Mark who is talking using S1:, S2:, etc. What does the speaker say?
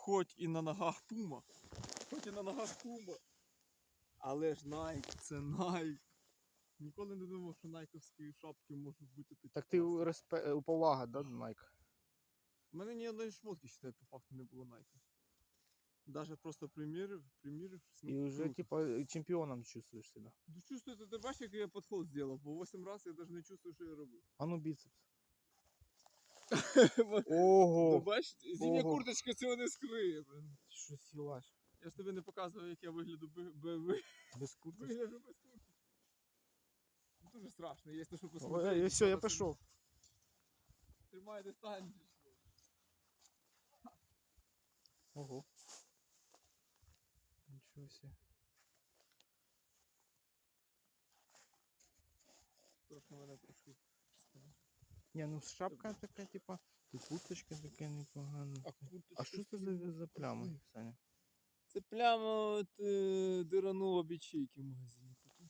S1: хоч і на ногах пума, хоч і на ногах пума. Але ж Nike це Nike. Ніколи не думав, що найковські шапки можуть бути такі.
S2: Так ти
S1: класні.
S2: у повага, да, Найк?
S1: У мене ні одної шмотки, считай, по факту не було Nike. Даже просто примірив, примірив.
S2: І вже, типа, чемпіоном чувствуєш себе.
S1: Ну, чувствую, ти бачиш, який я підход зробив, бо 8 разів я навіть не чувствую, що я робив.
S2: А ну біцепс.
S1: Ну,
S2: Ого!
S1: бачиш, зимня
S2: Ого.
S1: курточка цього не скриє, блин.
S2: Що сілаш?
S1: Я ж тобі не показував, як я вигляду би- би- ви-
S2: Без куртки.
S1: вигляджу без куртки. Дуже страшно, є на що
S2: Ой,
S1: посмотрети.
S2: все, я
S1: Треба
S2: пішов.
S1: собі- Тримай дистанцію.
S2: Ого. Нічого себе.
S1: Трохи мене трошки.
S2: Ні, ну шапка така, типа, і курточка така непогана.
S1: А,
S2: А що це за, за пляма, Саня?
S1: Це пляма от, е, диранула бічейки в магазині.